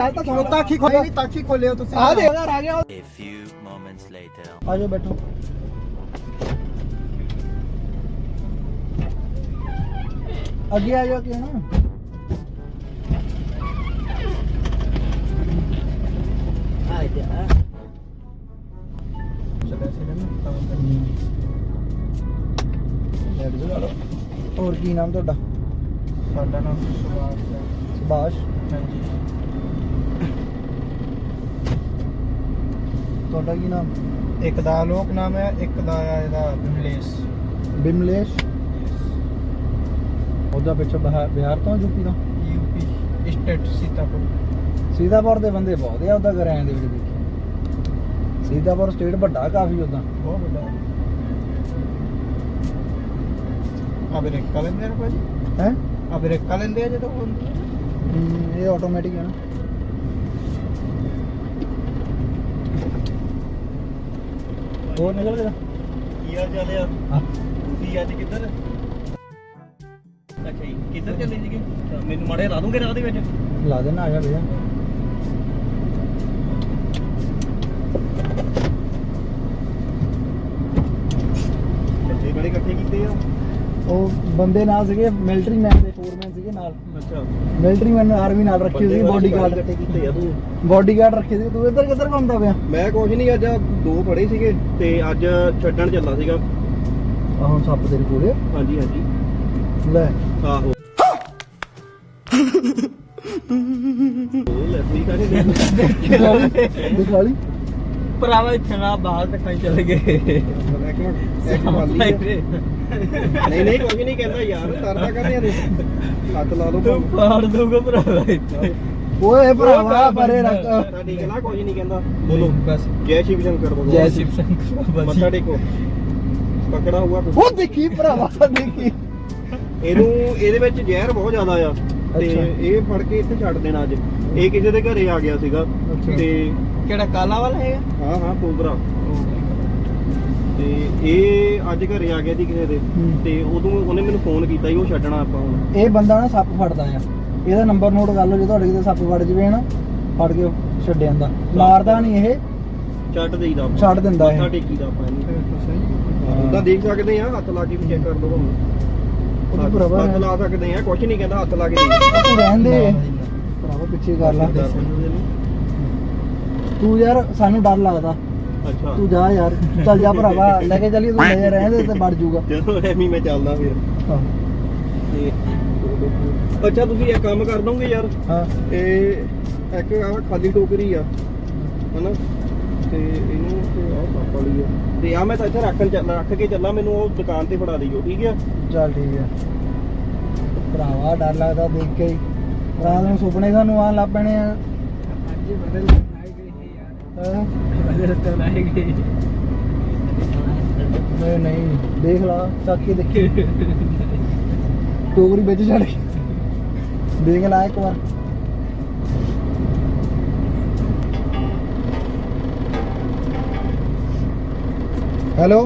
ਗੱਲ ਤਾਂ ਸੁਣੋ ਤਾਖੀ ਖੋਲੇ ਨਹੀਂ ਤਾਖੀ ਖੋਲਿਓ ਤੁਸੀਂ ਆ ਦੇ ਯਾਰ ਆ ਗਿਆ A few moments later. ਆ ਜਾਓ ਬੈਠੋ ਅੱਗੇ ਆ ਜਾਓ ਕਿ ਨਾ ਆ ਜਾ ਚਲੇ ਸੇ ਨਾ ਤਾਂ ਬੈਠ ਜਾਓ ਹੋਰ ਕੀ ਨਾਮ ਤੁਹਾਡਾ ਸਾਡਾ ਨਾਮ ਸੁਭਾਸ਼ ਹੈ ਸੁਭਾਸ਼ ਹਾਂਜੀ ਤੁਹਾਡਾ ਕੀ ਨਾਮ? ਇੱਕ ਦਾ ਲੋਕ ਨਾਮ ਹੈ ਇੱਕ ਦਾ ਇਹਦਾ ਬਿਮਲੇਸ਼। ਬਿਮਲੇਸ਼? ਉਹਦਾ ਪਿੱਛੇ ਬਿਹਾਰ ਤੋਂ ਯੂਪੀ ਤੋਂ ਯੂਪੀ ਸਟੇਟ ਸੀਤਾਪੁਰ। ਸੀਤਾਪੁਰ ਦੇ ਬੰਦੇ ਬਹੁਤ ਆ ਉਹਦਾ ਕਰਾਇਆ ਦੇ ਵਿੱਚ ਦੇਖੀ। ਸੀਤਾਪੁਰ ਸਟੇਟ ਵੱਡਾ ਕਾਫੀ ਉਹਦਾ ਬਹੁਤ ਵੱਡਾ। ਆ ਬ੍ਰੇਕਾਂ ਲੈਂਦੇ ਆ ਭਾਜੀ। ਹੈ? ਆ ਬ੍ਰੇਕਾਂ ਲੈਂਦੇ ਆ ਜਦੋਂ। ਇਹ ਆਟੋਮੈਟਿਕ ਹੈ ਨਾ। ਹੋਰ ਨਿਕਲ ਗਿਆ? ਕੀ ਹਾਲ ਚਾਲ ਆ? ਤੁਸੀਂ ਅੱਜ ਕਿੱਧਰ? ਅੱਛਾ ਜੀ ਕਿੱਧਰ ਚੱਲੇ ਸੀਗੇ? ਮੈਨੂੰ ਮਾੜੇ ਲਾ ਦੂੰਗੇ ਰਾਹ ਦੇ ਵਿੱਚ? ਲਾ ਦੇਣਾ ਆ ਜਾ ਭਈਆ ਬੱਚੇ ਬੜੇ ਇਕੱਠੇ ਕੀਤੇ ਆ? ਉਹ ਬੰਦੇ ਨਾਲ ਸੀਗੇ ਮਿਲਟਰੀ ਮੈਨ ਦੇ ਫੋਰਮੈਨ ਸੀਗੇ ਨਾਲ। ਅੱਛਾ। ਮਿਲਟਰੀ ਮੈਨ ਆਰਮੀ ਨਾਲ ਰੱਖੀ ਸੀ ਬੋਡੀ ਗਾਰਡ ਇਕੱਠੇ ਕੀਤੇ ਆ ਤੂੰ। ਬੋਡੀ ਗਾਰਡ ਰੱਖੇ ਸੀ ਤੂੰ ਇੱਧਰ ਕਿੱਧਰ ਘੁੰਮਦਾ ਪਿਆ? ਮੈਂ ਕੁਝ ਨਹੀਂ ਅੱਜ ਆਹ ਦੋ ਫੜੇ ਸੀਗੇ ਤੇ ਅੱਜ ਛੱਡਣ ਚੱਲਾ ਸੀਗਾ। ਆ ਹੁਣ ਸੱਪ ਤੇਰੇ ਕੋਲੇ ਹਾਂਜੀ ਹਾਂਜੀ। ਲੈ। ਆਹੋ। ਉਹ ਲੈ ਕਾਹਦੇ ਦੇ ਦਿਖਾ ਲਈ। ਭਰਾਵਾ ਇੱਥੇ ਨਾ ਬਾਹਰ ਦਿਖਾਈ ਚਲੇ ਗਏ। ਇੱਕ ਮਿੰਟ ਇੱਕ ਵਾਲੀ ਹੈ। ਨਹੀਂ ਨਹੀਂ ਕੁਝ ਨਹੀਂ ਕਹਿੰਦਾ ਯਾਰ ਡਰਦਾ ਕਰਦੇ ਆ ਤੂੰ ਹੱਥ ਲਾ ਲਓ ਤੂੰ ਫਾੜ ਦੂੰਗਾ ਭਰਾਵਾ ਇੱਥੇ। ਓਏ ਭਰਾਵਾ ਪਰੇ ਰੱਖ। ਸਾਡੀ ਗਲਾ ਕੁਝ ਨਹੀਂ ਕਹਿੰਦਾ। ਬੋਲੋ ਬਸ। ਜੈ ਸ਼ਿਵ ਸ਼ੰਕਰ ਬੋਲੋ। ਜੈ ਸ਼ਿਵ ਸ਼ੰਕਰ ਮੱਥਾ ਟੇਕੋ। ਪਕੜਾ ਹੁਆ ਕੁਛ। ਉਹ ਦੇਖੀ ਭਰਾਵਾ ਦੇਖੀ। ਇਹਨੂੰ ਇਹਦੇ ਵਿੱਚ ਜ਼ਹਿਰ ਬਹੁਤ ਜ਼ਿਆਦਾ ਆ। ਤੇ ਅੱਛਾ। ਇਹ ਫੜ ਕੇ ਇੱਥੇ ਛੱਡ ਦੇਣਾ ਅੱਜ। ਇਹ ਕਿਸੇ ਦੇ ਘਰੇ ਆ ਗਿਆ ਸੀਗਾ। ਅੱਛਾ। ਤੇ ਕਿਹੜਾ ਕਾਲਾ ਵਾਲਾ ਹੈਗਾ? ਹਾਂ ਹਾਂ ਕੋਬਰਾ। ਤੇ ਇਹ ਅੱਜ ਘਰੇ ਆ ਗਿਆ ਸੀ ਕਿਸੇ ਦੇ ਹੂੰ। ਤੇ ਉਦੋਂ ਉਹਨੇ ਮੈਨੂੰ ਫੋਨ ਕੀਤਾ ਸੀ ਉਹ ਛੱਡਣਾ ਆਪਾਂ ਹੁਣ। ਇਹ ਬੰਦਾ ਨਾ ਸੱਪ ਫੜਦਾ ਆ। ਇਹਦਾ ਨੰਬਰ ਨੋਟ ਕਰ ਲਓ ਜੇ ਤੁਹਾਡੇ ਕਿਤੇ ਸੱਪ ਫੜ ਜਵੇ ਨਾ ਫੜ ਕੇ ਛੱਡ ਜਾਂਦਾ ਮਾਰਦਾ ਨਹੀਂ ਇਹ। ਛੱਡ ਦੇਈਦਾ ਆਪਾਂ। ਛੱਡ ਦਿੰਦਾ ਇਹ। ਮੱਥਾ ਟੇਕੀਦਾ ਆਪਾਂ ਇਹਨੂੰ। ਉਹਦਾ ਦੇਖ ਸਕਦੇ ਆ ਹੱਥ ਲਾ ਕੇ ਵੀ ਚੈੱਕ ਕਰ ਲਓ ਹੁਣ ਉਹਦੀ ਹੱਥ- ਭਰਾਵਾ ਹੱਥ ਲਾ ਸਕਦੇ ਆ ਕੁਝ ਨਹੀਂ ਕਹਿੰਦਾ ਹੱਥ ਲਾ ਕੇ ਦੇਖ ਤੂੰ ਰਹਿਣ ਦੇ ਭਰਾਵਾ ਪਿੱਛੇ ਕਰ ਲਾ। ਤੂੰ ਯਾਰ ਸਾਨੂੰ ਡਰ ਲੱਗਦਾ। ਅੱਛਾ। ਤੂੰ ਜਾ ਯਾਰ ਚੱਲ ਜਾ ਭਰਾਵਾ ਲੈ ਕੇ ਚੱਲੀ ਤੂੰ ਲੈ ਰਹਿਣ ਦੇ ਤੇ ਵੜ ਜਾਊਗਾ। ਚਲੋ ਐਵੇਂ ਮੈਂ ਚੱਲਦਾ ਫਿਰ। ਤੇ ਅੱਛਾ ਤੁਸੀਂ ਇਹ ਕੰਮ ਕਰ ਦੋਗੇ ਯਾਰ। ਹਾਂ। ਇਹ ਇੱਕ ਆ ਖਾਲੀ ਟੋਕਰੀ ਆ ਹਨਾ? ਤੇ ਇਹਨੂੰ ਤੇ ਆਹ ਸੱਪ ਵਾਲੀ ਆ। ਤੇ ਆ ਮੈਂ ਤਾਂ ਇੱਥੇ ਰੱਖਣ ਚੱਲ ਰੱਖ ਕੇ ਚੱਲਾਂ ਮੈਨੂੰ ਉਹ ਦੁਕਾਨ ਤੇ ਫੜਾ ਦਿਓ ਠੀਕ ਆ? ਚੱਲ ਠੀਕ ਹੈ ਭਰਾਵਾ ਡਰ ਲੱਗਦਾ ਦੇਖ ਕੇ ਹੀ। ਰਾਤ ਨੂੰ ਸੁਪਨੇ ਸਾਨੂੰ ਆਉਣ ਲੱਗ ਪੈਣੇ ਆ। ਅੱਜ ਬਦਲ। ਯਾਰ ਹਾਂ ਬਦਲ ਤਾਂ ਆਏ ਗਏ ਨਹੀਂ ਨਹੀਂ ਦੇਖ ਲਾ ਚੱਕ ਕੇ ਦੇਖੀ ਟੋਕਰੀ ਵਿੱਚ ਛੱਡ ਕੇ ਦੇਖ ਲਾ ਇੱਕ ਵਾਰ ਹੈਲੋ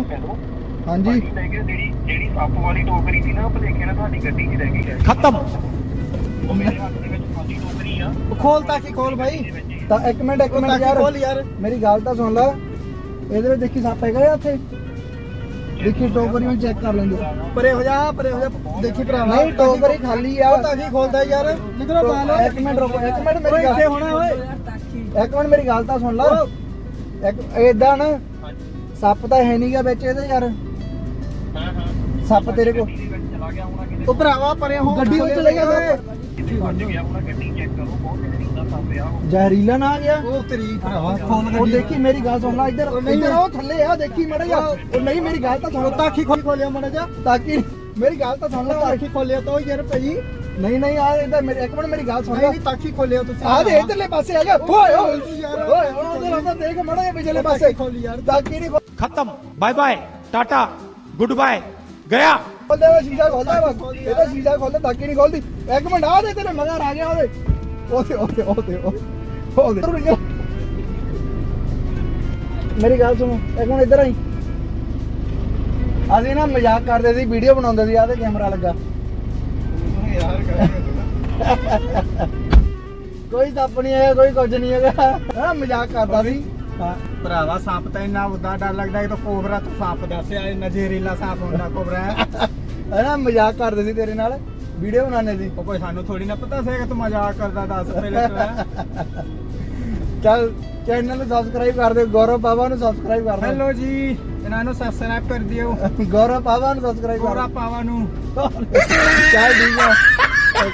ਹਾਂਜੀ ਮੈਂ ਕਿਹਾ ਜਿਹੜੀ ਜਿਹੜੀ ਸੱਪ ਵਾਲੀ ਟੋਕਰੀ ਸੀ ਨਾ ਉਹ ਭਲੇਖੇ ਨਾਲ ਤੁਹਾਡੀ ਗੱਡੀ 'ਚ ਰਹਿ ਗਈ ਹੈ ਖਤਮ ਉਹ ਮੇਰੇ ਹੱਥ ਦੇ ਵਿੱਚ ਖਾਲੀ ਟੋਕਰੀ ਆ ਖੋਲ ਤਾਂ ਕੀ ਖੋਲ ਭਾਈ ਤਾਂ ਇੱਕ ਮਿੰਟ ਇੱਕ ਮਿੰਟ ਯਾਰ। ਖੋਲ ਯਾਰ। ਮੇਰੀ ਗੱਲ ਤਾਂ ਸੁਣ ਲੈ। ਇਹਦੇ ਵਿੱਚ ਦੇਖੀ ਸੱਪ ਹੈਗਾ ਉੱਥੇ ਦੇਖੀ ਟੋਕਰੀ ਵਿੱਚ ਚੈੱਕ ਕਰ ਲੈਂਦੇ। ਪਰੇ ਹੋ ਜਾ ਪਰੇ ਹੋ ਜਾ ਦੇਖੀ ਭਰਾਵਾ। ਨਹੀਂ ਟੋਕਰੀ ਖਾਲੀ ਆ। ਤਾਂ ਕੀ ਖੋਲਦਾ ਯਾਰ। ਨਿਕਲੋ ਬਾਹਰ। ਇੱਕ ਮਿੰਟ ਰੁਕੋ ਇੱਕ ਮਿੰਟ ਮੇਰੀ ਗੱਲ ਹੋਣਾ ਓਏ। ਇੱਕ ਮਿੰਟ ਮੇਰੀ ਗੱਲ ਤਾਂ ਸੁਣ ਲੈ। ਇੱਕ ਏਦਾਂ ਨਾ ਸੱਪ ਤਾਂ ਹੈ ਨਹੀਂਗਾ ਵਿੱਚ ਇਹਦੇ ਯਾਰ। ਹਾਂ ਹਾਂ। ਸੱਪ ਤੇਰੇ ਕੋਲ। ਉਹ ਭਰਾਵਾ ਪਰੇ ਹੋ ਗੱਡੀ ਵਿੱਚ ਚਲੇ ਗਿਆ ਜ਼ਹਿਰੀਲਾ ਨਾ ਗਿਆ? ਉਹ ਤੇਰੀ ਭਰਾਵਾ ਫੋਨ ਉਹ ਦੇਖੀ ਮੇਰੀ ਗੱਲ ਸੁਣ ਲੈ ਇੱਧਰ ਇੱਧਰ ਉਹ ਥੱਲੇ ਆ ਦੇਖੀ ਮੜਾ ਜਾ ਉਹ ਨਹੀਂ ਮੇਰੀ ਗੱਲ ਤਾਂ ਸੁਣ ਤਾਂ ਅੱਖੀ ਖੋਲਿਆ ਮੜਾ ਜਾ ਤਾਂ ਕਿ ਮੇਰੀ ਗੱਲ ਤਾਂ ਸੁਣ ਲੈ ਤਾਂ ਅੱਖੀ ਖੋਲਿਆ ਤਾਂ ਯਾਰ ਭਾਈ। ਨਹੀਂ ਨਹੀਂ ਆ ਇਹਦਾ ਮੇਰੇ ਇੱਕ ਮਿੰਟ ਮੇਰੀ ਗੱਲ ਸੁਣ ਲੈ। ਨਹੀਂ ਤਾਕੀ ਖੋਲਿਆ ਤੁਸੀਂ। ਆ ਦੇ ਇਧਰਲੇ ਪਾਸੇ ਆ ਜਾ ਓਏ ਓਏ ਓਏ ਉਧਰ ਉਧਰ ਦੇਖ ਮੜਾ ਇਹ ਪਿਛਲੇ ਪਾਸੇ। ਖੋਲੀ ਯਾਰ। ਤਾਕੀ ਨਹੀਂ ਖਤਮ। Bye bye tata. Good bye. ਗਿਆ। ਖੋਲਦਾ ਵਾ ਸ਼ੀਸ਼ਾ ਖੋਲਦਾ ਬਸ ਇਹਦਾ ਸ਼ੀਸ਼ਾ ਖੋਲਦਾ ਤਾਂ ਨਹੀਂ ਖੋਲਦੀ। ਇੱਕ ਮਿੰਟ ਆ ਦੇ ਤੇਰੇ ਮਗਰ ਆ ਗਿਆ ਉਹਦੇ ਉਹਦੇ ਉਹਦੇ ਉਹਦੇ ਉਹਦੇ ਮੇਰੀ ਗੱਲ ਸੁਣੋ, ਇੱਕ ਮਿੰਟ ਇੱਧਰ ਆਈ। ਅਸੀਂ ਨਾ ਮਜ਼ਾਕ ਕਰਦੇ ਸੀ ਵੀਡੀਓ ਬਣਾਉਂਦੇ ਸੀ ਆ ਕੈਮਰਾ ਲੱਗਾ। ਕੋਈ ਸੱਪ ਨਹੀਂ ਹੈਗਾ, ਕੋਈ ਕੁਝ ਨਹੀਂ ਹੈਗਾ। ਹਾਂ ਮਜ਼ਾਕ ਕਰਦਾ ਸੀ। ਭਰਾਵਾ ਸੱਪ ਤਾਂ ਇੰਨਾ ਉਦਾਂ ਡਰ ਲੱਗਦਾ ਕਿ ਤਾਂ ਕੋਬਰਾ ਤੋਂ ਸੱਪ ਦੱਸਿਆ ਇੰਨਾ ਜ਼ਹਿਰੀਲਾ ਸੱਪ ਹੁੰਦਾ ਕੋਬਰਾ। ਹੈ ਮਜ਼ਾਕ ਕਰਦੇ ਸੀ ਤੇਰੇ ਨਾਲ ਵੀਡੀਓ ਬਣਾਉਂਦੇ ਸੀ। ਉਹ ਕੋਈ ਸਾਨੂੰ ਥੋੜੀ ਨਾ ਪਤਾ ਸੀ ਕਿ ਤੂੰ ਮਜ਼ਾਕ ਕਰਦਾ ਦੱਸ ਪਹਿਲੇ ਤੂੰ ਹੈਂ। ਚੱਲ ਚੈਨਲ ਨੂੰ ਸਬਸਕ੍ਰਾਈਬ ਕਰ ਦਿਓ ਗੌਰਵ ਬਾਬਾ ਨੂੰ ਸਬਸਕ੍ਰਾਈਬ ਕਰ ਦਿਓ। ਹੈਲੋ ਜੀ ਇਹਨਾਂ ਨੂੰ ਸਬਸਕ੍ਰਾਈਬ ਕਰ ਦਿਓ। ਗੌਰਵ ਬਾਬਾ ਨੂੰ ਸਬਸਕ੍ਰਾਈਬ ਕਰ ਕੋਰਾ ਪਾਵਾ ਨੂੰ। ਦਿਓ ਚੱਲ ਠੀਕ ਆ।